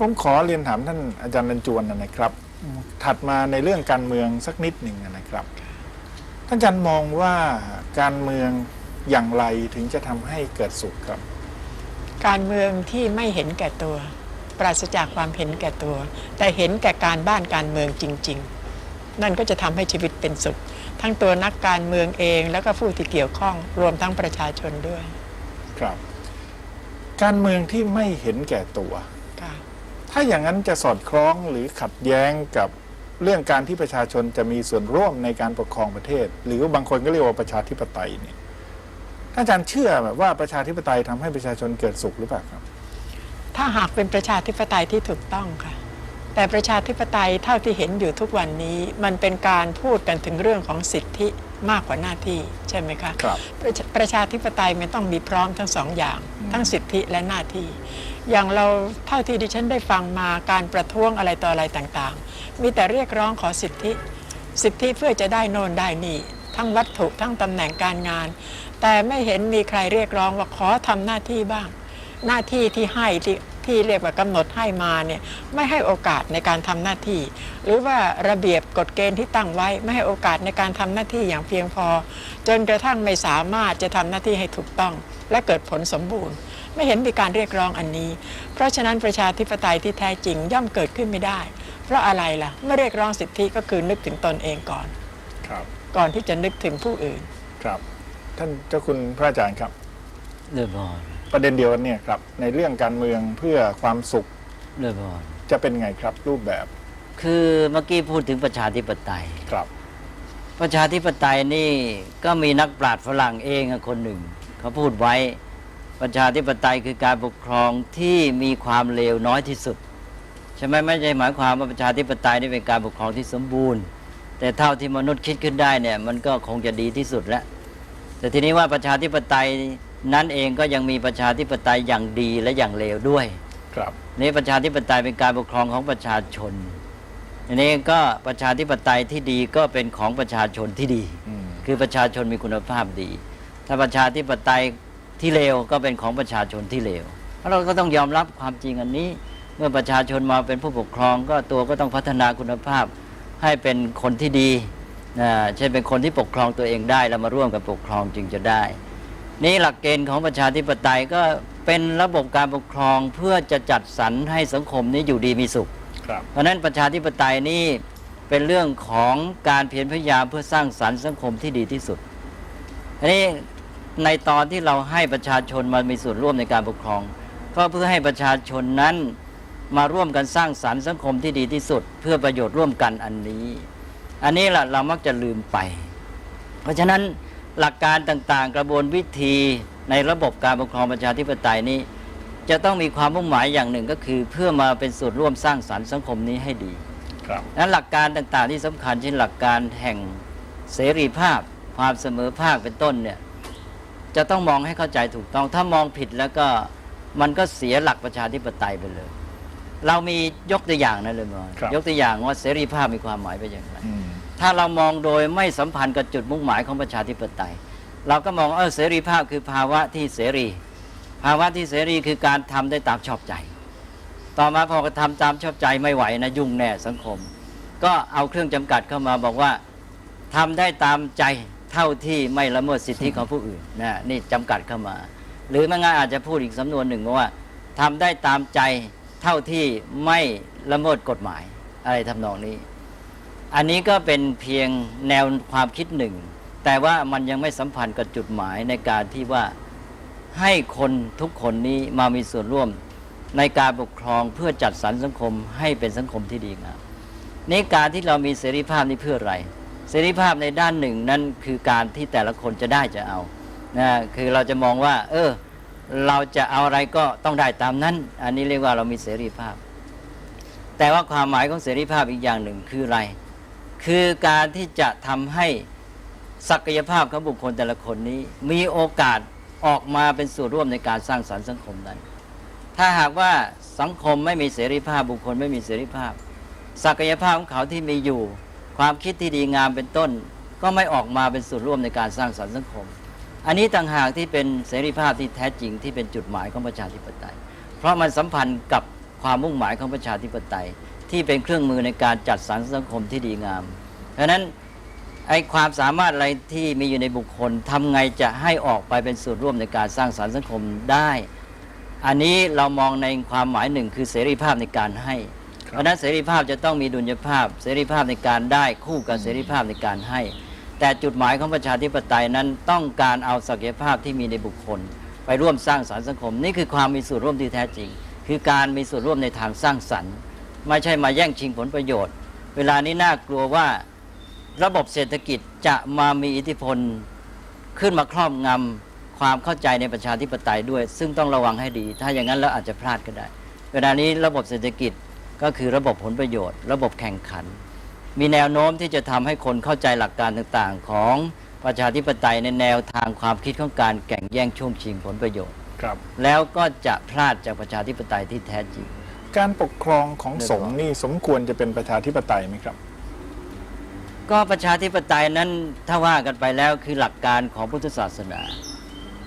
นั้นผมขอเรียนถามท่านอาจารย์บรรจวนนะครับ ถัดมาในเรื่องการเมืองสักนิดหนึ่งนะครับ ท่านอาจารย์มองว่าการเมืองอย่างไรถึงจะทำให้เกิดสุขครับ การเมืองที่ไม่เห็นแก่ตัว ปราศจากความเห็นแก่ตัว แต่เห็นแก่การบ้านการเมืองจริง ๆ นั่นก็จะทำให้ชีวิตเป็นสุข ทั้งตัวนักการเมืองเองแล้วก็ผู้ที่เกี่ยวข้องรวมทั้งประชาชนด้วย ครับ การเมืองที่ไม่เห็นแก่ตัวค่ะ ถ้าอย่างนั้นจะสอดคล้องหรือขัดแย้งกับเรื่องการที่ประชาชนจะมีส่วนร่วมในการปกครองประเทศ หรือบางคนก็เรียกว่าประชาธิปไตยเนี่ยท่านอาจารย์เชื่อแบบว่าประชาธิปไตยทำให้ประชาชนเกิดสุขหรือเปล่าครับ ถ้าหากเป็นประชาธิปไตยที่ถูกต้องค่ะ แต่ประชาธิปไตยเท่าที่เห็นอยู่ทุกวันนี้ มันเป็นการพูดกันถึงเรื่องของสิทธิมากกว่าหน้าที่ใช่ไหมคะครับประชาประชาธิปไตยมันต้องมีพร้อมทั้งสองอย่างอืมทั้งสิทธิและหน้าที่ อย่างเราเท่าที่ดิฉันได้ฟังมาการประท้วงอะไรต่ออะไรต่างๆ มีแต่เรียกร้องขอสิทธิ สิทธิเพื่อจะได้โน่นได้นี่ ทั้งวัตถุทั้งตำแหน่งการงาน แต่ไม่เห็นมีใครเรียกร้องว่าขอทำหน้าที่บ้าง หน้าที่ที่ให้ที่ที่เรียกว่ากำหนดให้มาเนี่ยไม่ให้โอกาสในการทำหน้าที่ หรือว่าระเบียบกฎเกณฑ์ที่ตั้งไว้ไม่ให้โอกาสในการทำหน้าที่อย่างเพียงพอ จนกระทั่งไม่สามารถจะทำหน้าที่ให้ถูกต้อง และเกิดผลสมบูรณ์ ไม่เห็นมีการเรียกร้องอันนี้ เพราะฉะนั้นประชาธิปไตยที่แท้จริงย่อมเกิดขึ้นไม่ได้ เพราะอะไรล่ะเมื่อเรียกร้องสิทธิก็คือนึกถึงตนเองก่อน ครับ ก่อนที่จะนึกถึงผู้อื่น ครับ ท่านเจ้าคุณพระอาจารย์ครับ เรือบอลประเด็นเดียวกันเนี่ยครับ ในเรื่องการเมืองเพื่อความสุขเรือบอลจะเป็นไงครับ รูปแบบคือเมื่อกี้พูดถึงประชาธิปไตย ครับ ประชาธิปไตยนี่ก็มีนักปราชญ์ฝรั่งเองอะคนหนึ่ง เขาพูดไว้ ประชาธิปไตยคือการปกครองที่มีความเลวน้อยที่สุดใช่ไหมไม่ใช่หมายความว่าประชาธิปไตยนี่เป็นการปกครองที่สมบูรณ์ แต่เท่าที่มนุษย์คิดขึ้นได้เนี่ยมันก็คงจะดีที่สุดแล้ว แต่ทีนี้ว่าประชาธิปไตยนั้นเองก็ยังมีประชาธิปไตยอย่างดีและอย่างเลวด้วย ครับนี่ประชาธิปไตยเป็นการปกครองของประชาชนอันนี้ก็ประชาธิปไตยที่ดีก็เป็นของประชาชนที่ดีอืมคือประชาชนมีคุณภาพดี ถ้าประชาธิปไตย ที่เลวก็เป็นของประชาชนที่เลวเพราะเราก็ต้องยอมรับความจริงอันนี้ เมื่อประชาชนมาเป็นผู้ปกครอง ก็ตัวก็ต้องพัฒนาคุณภาพให้เป็นคนที่ดีนะเช่นเป็นคนที่ปกครองตัวเองได้แล้วมาร่วมกับปกครองจึงจะได้ นี่หลักเกณฑ์ของประชาธิปไตยก็เป็นระบบการปกครองเพื่อจะจัดสรรให้สังคมนี้อยู่ดีมีสุขครับเพราะฉะนั้นประชาธิปไตยนี่เป็นเรื่องของการเพียรพยายามเพื่อสร้างสรรค์สังคมที่ดีที่สุดอันนี้ ในตอนที่เราให้ประชาชนมามีส่วนร่วมในการปกครอง ก็เพื่อให้ประชาชนนั้นมาร่วมกันสร้างสรรค์สังคมที่ดีที่สุด เพื่อประโยชน์ร่วมกันอันนี้ อันนี้แหละเรามักจะลืมไป เพราะฉะนั้นหลักการต่างๆ กระบวนวิธีในระบบการปกครองประชาธิปไตยนี้ จะต้องมีความมุ่งหมายอย่างหนึ่งก็คือ เพื่อมาเป็นส่วนร่วมสร้างสรรค์สังคมนี้ให้ดีครับนั้นหลักการต่างๆ ที่สำคัญเช่นหลักการแห่งเสรีภาพ ความเสมอภาคเป็นต้นเนี่ย จะต้องมองให้เข้าใจถูกต้อง ถ้ามองผิดแล้วก็มันก็เสียหลักประชาธิปไตยไปเลย เรามียกตัวอย่างนะเลยมอนครับ ยกตัวอย่างว่าเสรีภาพมีความหมายไปอย่างไร อืม ถ้าเรามองโดยไม่สัมพันธ์กับจุดมุ่งหมายของประชาธิปไตย เราก็มองเออเสรีภาพคือภาวะที่เสรี ภาวะที่เสรีคือการทำได้ตามชอบใจ ต่อมาพอกระทำตามชอบใจไม่ไหวนะยุ่งแน่สังคม ก็เอาเครื่องจำกัดเข้ามาบอกว่าทำได้ตามใจ เท่าที่ไม่ละเมิดสิทธิของผู้อื่นนะนี่จำกัดเข้ามา หรือไม่งั้นอาจจะพูดอีกสำนวนหนึ่งว่าทำได้ตามใจเท่าที่ไม่ละเมิดกฎหมายอะไรทำนองนี้ อันนี้ก็เป็นเพียงแนวความคิดหนึ่ง แต่ว่ามันยังไม่สัมพันธ์กับจุดหมายในการที่ว่าให้คนทุกคนนี้มามีส่วนร่วมในการปกครองเพื่อจัดสรรสังคมให้เป็นสังคมที่ดีงามนี่การที่เรามีเสรีภาพนี่เพื่ออะไร เสรีภาพในด้านหนึ่งนั่นคือการที่แต่ละคนจะได้จะเอานะคือเราจะมองว่า เออ เราจะเอาอะไรก็ต้องได้ตามนั้น อันนี้เรียกว่าเรามีเสรีภาพ แต่ว่าความหมายของเสรีภาพอีกอย่างหนึ่งคืออะไร คือการที่จะทำให้ศักยภาพของบุคคลแต่ละคนนี้ มีโอกาสออกมาเป็นส่วนร่วมในการสร้างสรรค์สังคมนั้น ถ้าหากว่าสังคมไม่มีเสรีภาพบุคคลไม่มีเสรีภาพ ศักยภาพของเขาที่มีอยู่ ความคิดที่ดีงามเป็นต้น ก็ไม่ออกมาเป็นส่วนร่วมในการสร้างสรรค์สังคม อันนี้ต่างหากที่เป็นเสรีภาพที่แท้จริงที่เป็นจุดหมายของประชาธิปไตย เพราะมันสัมพันธ์กับความมุ่งหมายของประชาธิปไตย ที่เป็นเครื่องมือในการจัดสรรสังคมที่ดีงาม เพราะนั้นไอ้ความสามารถอะไรที่มีอยู่ในบุคคลทำไงจะให้ออกไปเป็นส่วนร่วมในการสร้างสรรค์สังคมได้ อันนี้เรามองในความหมายหนึ่งคือเสรีภาพในการให้ เพราะฉะนั้นเสรีภาพจะต้องมีดุลยภาพ เสรีภาพในการได้คู่กับเสรีภาพในการให้ แต่จุดหมายของประชาธิปไตยนั้นต้องการเอาศักยภาพที่มีในบุคคล ไปร่วมสร้างสรรค์สังคม นี่คือความมีส่วนร่วมที่แท้จริง คือการมีส่วนร่วมในทางสร้างสรรค์ ไม่ใช่มาแย่งชิงผลประโยชน์ เวลานี้น่ากลัวว่าระบบเศรษฐกิจจะมามีอิทธิพลขึ้นมาครอบงำความเข้าใจในประชาธิปไตยด้วย ซึ่งต้องระวังให้ดี ถ้าอย่างนั้นเราอาจจะพลาดก็ได้ เวลานี้ระบบเศรษฐกิจ ก็คือระบบผลประโยชน์ ระบบแข่งขัน มีแนวโน้มที่จะทำให้คนเข้าใจหลักการต่างๆ ของประชาธิปไตยในแนวทางความคิดของการแข่งแย่งช่วงชิงผลประโยชน์ครับ แล้วก็จะพลาดจากประชาธิปไตยที่แท้จริง การปกครองของสงฆ์นี่สมควรจะเป็นประชาธิปไตยไหมครับ ก็ประชาธิปไตยนั้นถ้าว่ากันไปแล้วคือหลักการของพุทธศาสนา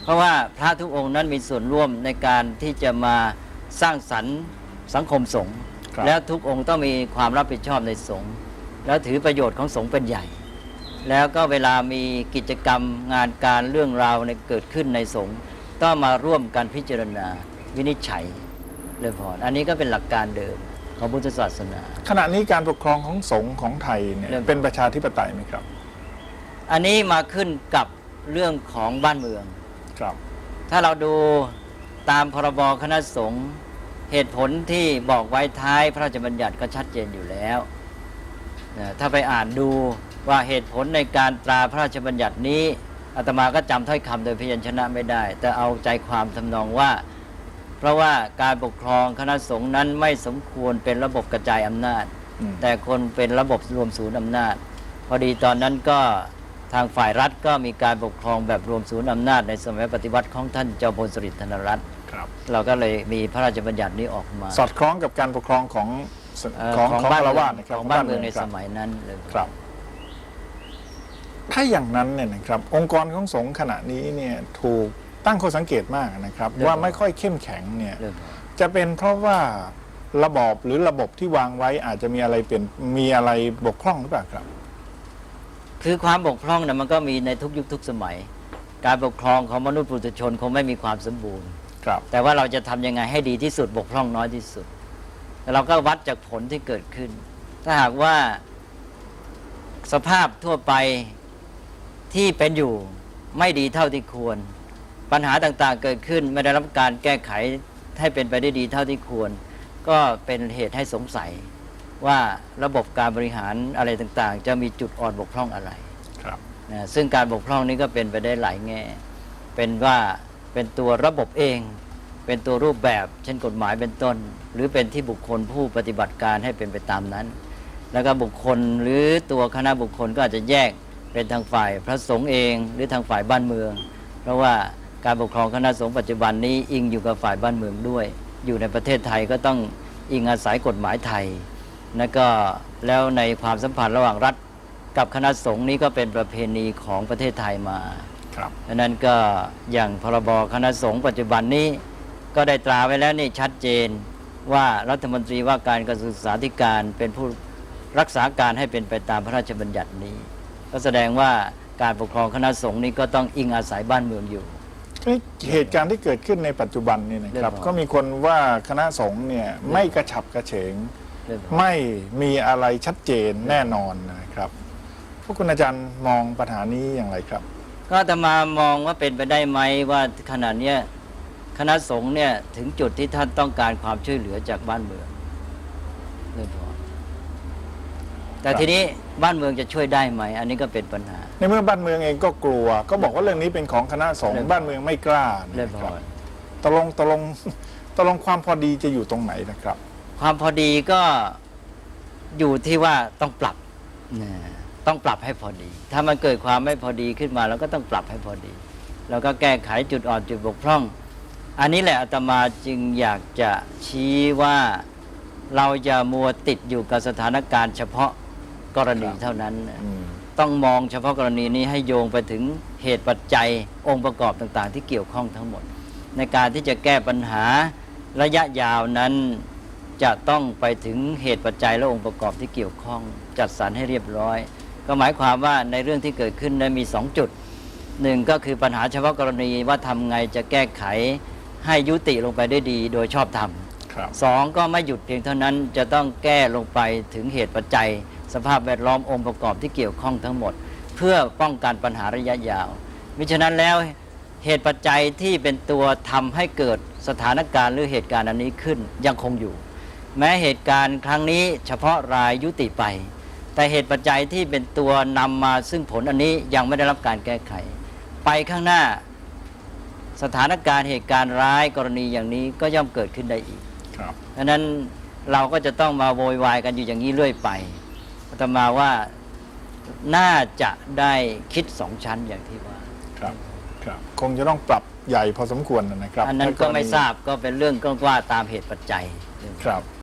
เพราะว่าพระทุกองค์นั้นมีส่วนร่วมในการที่จะมาสร้างสรรค์สังคมสงฆ์ ครับ แล้วทุกองค์ต้องมีความรับผิดชอบในสงฆ์แล้วถือประโยชน์ของสงฆ์เป็นใหญ่ แล้วก็เวลามีกิจกรรมงานการเรื่องราวในเกิดขึ้นในสงฆ์ต้องมาร่วมกันพิจารณาวินิจฉัยเลยพออันนี้ก็เป็นหลักการเดิมของพุทธศาสนา ขณะนี้การปกครองของสงฆ์ของไทยเนี่ยเรื่อง เป็นประชาธิปไตยไหมครับ อันนี้มาขึ้นกับเรื่องของบ้านเมือง ครับ ถ้าเราดูตามพรบคณะสงฆ์ เหตุผลที่บอกไว้ท้ายพระราชบัญญัติก็ชัดเจนอยู่แล้วนะถ้าไปอ่านดูว่าเหตุผลในการตราพระราชบัญญัตินี้อาตมาก็จำถ้อยคำโดยพยัญชนะไม่ได้ แต่เอาใจความทำนองว่า เพราะว่าการปกครองคณะสงฆ์นั้นไม่สมควรเป็นระบบกระจายอำนาจอืมแต่คนเป็นระบบรวมศูนย์อำนาจ พอดีตอนนั้นก็ทางฝ่ายรัฐก็มีการปกครองแบบรวมศูนย์อำนาจในสมัยปฏิวัติของท่านเจ้าพลสฤษดิ์ธนรัตน์ ครับ เราก็เลยมีพระราชบัญญัตินี้ออกมาสอดคล้องกับการปกครองของสเอ่อของของบ้านฆเมืราวาสงนะครับของบ้านเมืองในคสรับมัยนั้นเลยครับ ถ้าอย่างนั้นเนี่ยนะครับ องค์กรของสงฆ์ขณะนี้เนี่ยถูกตั้งข้อสังเกตมากนะครับ ว่าไม่ค่อยเข้มแข็งเนี่ย เรื่องจะเป็นเพราะว่าระบอบหรือระบบที่วางไว้อาจจะมีอะไรเป็นมีอะไรบกพร่องหรือเปล่าครับ คือความบกพร่องนะมันก็มีในทุกยุคทุกสมัย การปกครองของมนุษย์ปุถุชนคงไม่มีความสมบูรณ์ ครับแต่ว่าเราจะทำยังไงให้ดีที่สุดบกพร่องน้อยที่สุดแล้วเราก็วัดจากผลที่เกิดขึ้น ถ้าหากว่าสภาพทั่วไปที่เป็นอยู่ไม่ดีเท่าที่ควร ปัญหาต่างๆเกิดขึ้นไม่ได้รับการแก้ไขให้เป็นไปได้ดีเท่าที่ควร ก็เป็นเหตุให้สงสัยว่าระบบการบริหารอะไรต่างๆ จะมีจุดอ่อนบกพร่องอะไรครับนะซึ่งการบกพร่องนี้ก็เป็นไปได้หลายแง่ เป็นว่า เป็นตัวระบบเอง เป็นตัวรูปแบบ เช่นกฎหมายเป็นต้น หรือเป็นที่บุคคลผู้ปฏิบัติการให้เป็นไปตามนั้น แล้วก็บุคคลหรือตัวคณะบุคคลก็อาจจะแยกเป็นทางฝ่ายพระสงฆ์เอง หรือทางฝ่ายบ้านเมือง เพราะว่าการปกครองคณะสงฆ์ปัจจุบันนี้อิงอยู่กับฝ่ายบ้านเมืองด้วย อยู่ในประเทศไทยก็ต้องอิงอาศัยกฎหมายไทยแล้วก็แล้วในความสัมพันธ์ระหว่างรัฐกับคณะสงฆ์นี้ก็เป็นประเพณีของประเทศไทยมา ครับดังนั้นก็อย่างพรบคณะสงฆ์ปัจจุบันนี้ก็ได้ตราไว้แล้วนี่ชัดเจนว่ารัฐมนตรีว่าการกระทรวงศึกษาธิการเป็นผู้รักษาการให้เป็นไปตามพระราชบัญญัตินี้ ก็แสดงว่าการปกครองคณะสงฆ์นี้ก็ต้องอิงอาศัยบ้านเมืองอยู่นี่เหตุการณ์ที่เกิดขึ้นในปัจจุบันนี่นะครับเรื่องของก็มีคนว่าคณะสงฆ์เนี่ยไม่กระฉับกระเฉงเรื่องไม่มีอะไรชัดเจนแน่นอนนะครับพวกคุณอาจารย์มองปัญหานี้อย่างไรครับ ก็อาตมามองว่าเป็นไปได้ไหมว่าขณะเนี้ยคณะสงฆ์เนี่ยถึงจุดที่ท่านต้องการความช่วยเหลือจากบ้านเมืองเรื่องพอแต่ครับทีนี้บ้านเมืองจะช่วยได้ไหม อันนี้ก็เป็นปัญหา ในเมื่อบ้านเมืองเองก็กลัว ก็บอกว่าเรื่องนี้เป็นของคณะสงฆ์เรื่องบ้านเมืองไม่กล้าเรื่องนะพคอรับตกลงตกลงตกลงความพอดีจะอยู่ตรงไหนนะครับ ความพอดีก็อยู่ที่ว่าต้องปรับนะ ต้องปรับให้พอดี ถ้ามันเกิดความไม่พอดีขึ้นมาเราก็ต้องปรับให้พอดี แล้วก็แก้ไขจุดอ่อนจุดบกพร่อง อันนี้แหละอาตมาจึงอยากจะชี้ว่าเราจะมัวติดอยู่กับสถานการณ์เฉพาะกรณีครับเท่านั้นอืมต้องมองเฉพาะกรณีนี้ให้โยงไปถึงเหตุปัจจัยองค์ประกอบต่างๆ ที่เกี่ยวข้องทั้งหมด ในการที่จะแก้ปัญหาระยะยาวนั้นจะต้องไปถึงเหตุปัจจัยและองค์ประกอบที่เกี่ยวข้อง จัดสรรให้เรียบร้อย ก็หมายความว่าในเรื่องที่เกิดขึ้นนั้นมีสองจุดหนึ่งก็คือปัญหาเฉพาะกรณีว่าทำไงจะแก้ไขให้ยุติลงไปได้ดีโดยชอบธรรมครับสองก็ไม่หยุดเพียงเท่านั้นจะต้องแก้ลงไปถึงเหตุปัจจัย สภาพแวดล้อมองค์ประกอบที่เกี่ยวข้องทั้งหมด เพื่อป้องกันปัญหาระยะยาวมิฉะนั้นแล้วเหตุปัจจัยที่เป็นตัวทำให้เกิดสถานการณ์หรือเหตุการณ์อันนี้ขึ้นยังคงอยู่ แม้เหตุการณ์ครั้งนี้เฉพาะรายยุติไป แต่เหตุปัจจัยที่เป็นตัวนำมาซึ่งผลอันนี้ยังไม่ได้รับการแก้ไข ไปข้างหน้าสถานการณ์เหตุการณ์ร้ายกรณีอย่างนี้ก็ย่อมเกิดขึ้นได้อีกครับดังนั้นเราก็จะต้องมาโวยวายกันอยู่อย่างนี้เรื่อยไปอาตมาว่าน่าจะได้คิดสองชั้นอย่างที่ว่าครับครับ คงจะต้องปรับใหญ่พอสมควรนะครับ อันนั้นก็ไม่ทราบก็เป็นเรื่องก็ว่าตามเหตุปัจจัยครับ